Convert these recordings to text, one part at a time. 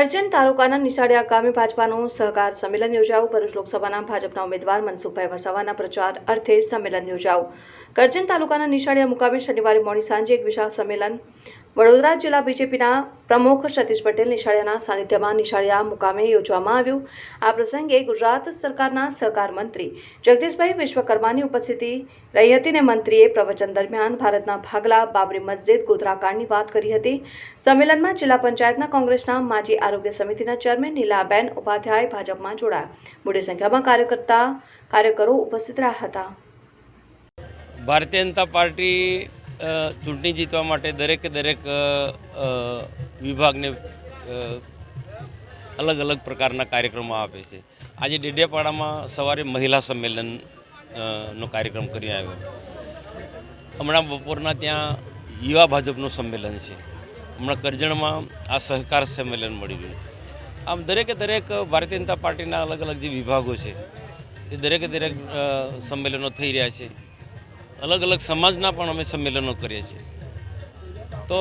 કરજણ તાલુકાના નિશાળિયા ગામે ભાજપાનું સહકાર સંમેલન યોજાવું ભરૂચ લોકસભાના ભાજપના ઉમેદવાર મનસુખભાઈ વસાવાના પ્રચાર અર્થે સંમેલન યોજાવું કરજણ તાલુકાના નિશાળિયા મુકામે શનિવારે મોડી સાંજે એક વિશાળ સંમેલન વડોદરા જિલ્લા બીજેપીના પ્રમુખ સતીશ પટેલ નિશાળિયાના સાનિધ્યમાં નિશાળિયા મુકામે યોજવામાં આવ્યું. આ પ્રસંગે ગુજરાત સરકારના સહકાર મંત્રી જગદીશભાઈ વિશ્વકર્માની ઉપસ્થિતિ રહી હતી ને મંત્રીએ પ્રવચન દરમિયાન ભારતના ભાગલા બાબરી મસ્જિદ ગોધરાકાંડની વાત કરી હતી. સંમેલનમાં જિલ્લા પંચાયતના કોંગ્રેસના માજી આરોગ્ય સમિતિના ચેરમેન નીલાબેન ઉપાધ્યાય ભાજપમાં જોડાયા. મોટી સંખ્યામાં કાર્યકર્તા, કાર્યકરો ઉપસ્થિત રહ્યા હતા. ભારતીય જનતા પાર્ટી ચૂંટણી જીતવા માટે દરેકે દરેક વિભાગને અલગ અલગ પ્રકારના કાર્યક્રમો આપે છે. આજે ડેડિયાપાડામાં સવારે મહિલા સંમેલન નો કાર્યક્રમ કરી આવ્યો. હમણાં બપોરના ત્યાં યુવા ભાજપનું સંમેલન છે. હમણાં કરજણમાં આ સહકાર સંમેલન મળી રહ્યું આમ દરેકે દરેક ભારતીય જનતા પાર્ટીના અલગ અલગ જે વિભાગો છે, એ દરેકે દરેક સંમેલનો થઈ રહ્યા છે. અલગ અલગ સમાજના પણ અમે સંમેલનો કરીએ છીએ. તો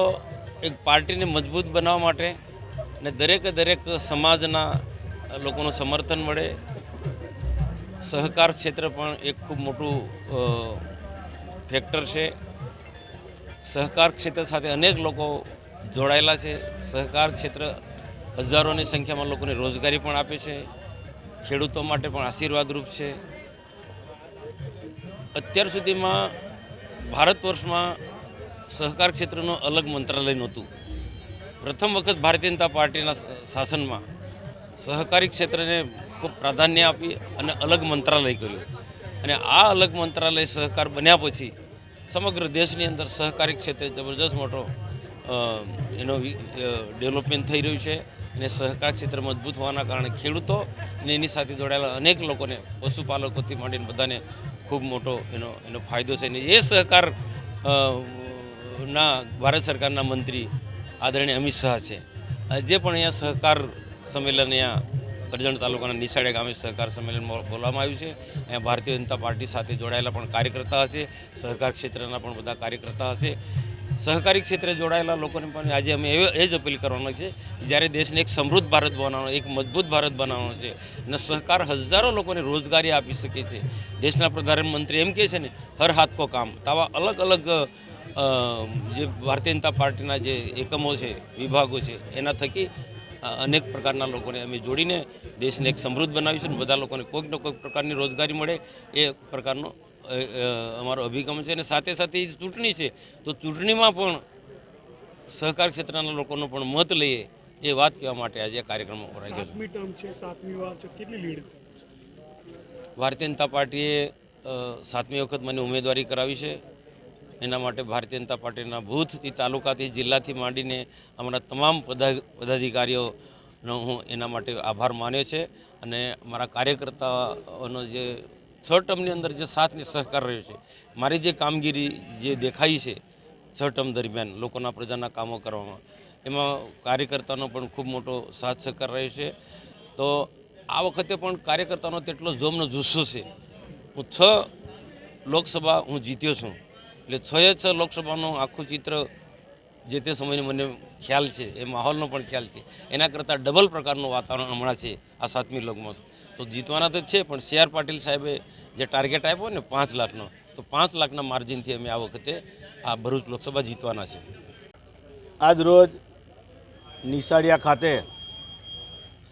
એક પાર્ટીને મજબૂત બનાવવા માટે ને દરેકે દરેક સમાજના લોકોનું સમર્થન મળે. સહકાર ક્ષેત્ર પણ એક ખૂબ મોટું ફેક્ટર છે. સહકાર ક્ષેત્ર સાથે અનેક લોકો જોડાયેલા છે. સહકાર ક્ષેત્ર હજારોની સંખ્યામાં લોકોને રોજગારી પણ આપે છે. ખેડૂતો માટે પણ આશીર્વાદરૂપ છે. અત્યાર સુધીમાં ભારત વર્ષમાં સહકાર ક્ષેત્રનું અલગ મંત્રાલય નહોતું. પ્રથમ વખત ભારતીય જનતા પાર્ટીના શાસનમાં સહકારી ક્ષેત્રને ખૂબ પ્રાધાન્ય આપી અને અલગ મંત્રાલય કર્યું. અને આ અલગ મંત્રાલય સહકાર બન્યા પછી સમગ્ર દેશની અંદર સહકારી ક્ષેત્રે જબરજસ્ત મોટો એનો ડેવલપમેન્ટ થઈ રહ્યું છે. અને સહકાર ક્ષેત્ર મજબૂત હોવાના કારણે ખેડૂતો અને એની સાથે જોડાયેલા અનેક લોકોને પશુપાલકોથી માંડીને બધાને ખૂબ મોટો એનો એનો ફાયદો છે. અને એ સહકાર ના, ભારત સરકારના મંત્રી આદરણીય અમિત શાહ છે. જે પણ અહીંયા સહકાર સંમેલન અહીંયા કરજણ તાલુકાના નિશાળે ગામે સહકાર સંમેલન બો- બોલવામાં આવ્યું છે. અહીંયા ભારતીય જનતા પાર્ટી સાથે જોડાયેલા પણ કાર્યકર્તા હશે સહકાર ક્ષેત્રના પણ બધા કાર્યકર્તા હશે સહકારી ક્ષેત્રે જોડાયેલા લોકોને પણ આજે અમે એ જ અપીલ કરવાનો છે, જ્યારે દેશને એક સમૃદ્ધ ભારત બનાવવાનો, એક મજબૂત ભારત બનાવવાનો છે અને સહકાર હજારો લોકોને રોજગારી આપી શકે છે. દેશના પ્રધાનમંત્રી એમ કહે છે ને, હર હાથ કો કામ. તાવા અલગ અલગ જે ભારતીય જનતા પાર્ટીના જે એકમો છે, વિભાગો છે, એના થકી અનેક પ્રકારના લોકોને અમે જોડીને દેશને એક સમૃદ્ધ બનાવીશું અને બધા લોકોને કોઈક ને કોઈક પ્રકારની રોજગારી મળે એ પ્રકારનો અમારો અભિગમ છે અને સાથે સાથે ચૂંટણી છે તો ચૂંટણીમાં પણ સહકાર ક્ષેત્રના લોકોનો પણ મત લઈએ એ વાત કહેવા માટે આજે કાર્યક્રમ છે. લીડ છે? ભારતીય જનતા પાર્ટીએ સાતમી વખત મને ઉમેદવારી કરાવી છે. એના માટે ભારતીય જનતા પાર્ટીના બૂથથી તાલુકાથી જિલ્લાથી માંડીને અમારા તમામ પદા- પદાધિકારીઓનો હું એના માટે આભાર માન્યો છે. અને મારા કાર્યકર્તાઓનો જે છ ટર્મની અંદર જે સાથને સહકાર રહ્યો છે, મારી જે કામગીરી જે દેખાઈ છે છ ટર્મ દરમિયાન લોકોના પ્રજાના કામો કરવામાં, એમાં કાર્યકર્તાનો પણ ખૂબ મોટો સાથ સહકાર રહ્યો છે. તો આ વખતે પણ કાર્યકર્તાનો તેટલો જોમનો જુસ્સો છે. હું છ લોકસભા હું જીત્યો છું. એટલે છ એ છ લોકસભાનું આખું ચિત્ર જે તે સમયનો મને ખ્યાલ છે, એ માહોલનો પણ ખ્યાલ છે. એના કરતાં ડબલ પ્રકારનું વાતાવરણ હમણાં છે આ સાતમી લોકમાં. તો જીતવાના તો છે, પણ સી પાટીલ સાહેબે જે ટાર્ગેટ આપ્યો ને પાંચ લાખનો, તો પાંચ લાખના માર્જિનથી અમે આ વખતે આ ભરૂચ લોકસભા જીતવાના છે. આજ રોજ નિશાળિયા ખાતે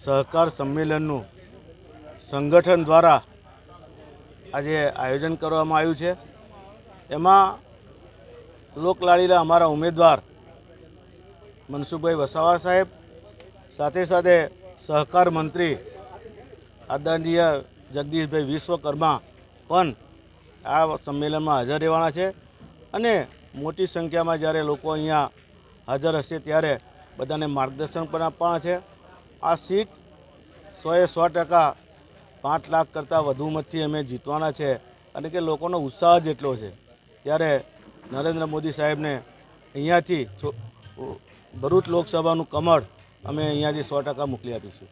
સહકાર સંમેલનનું સંગઠન દ્વારા આજે આયોજન કરવામાં આવ્યું છે. એમાં લોકલાડીલા અમારા ઉમેદવાર મનસુખભાઈ વસાવા સાહેબ, સાથે સાથે સહકાર મંત્રી આદરણીય જગદીશભાઈ વિશ્વકર્મા પણ આ સંમેલનમાં હાજર રહેવાના છે અને મોટી સંખ્યામાં જ્યારે લોકો અહીંયા હાજર હશે ત્યારે બધાને માર્ગદર્શન પણ આપવાના છે. આ સીટ સોએ સો ટકા પાંચ લાખ કરતાં વધુ મતથી અમે જીતવાના છે અને કે લોકોનો ઉત્સાહ જ એટલો છે. ત્યારે નરેન્દ્ર મોદી સાહેબને અહીંયાથી ભરૂચ લોકસભાનું કમળ અમે અહીંયાથી સો ટકા મોકલી આપીશું.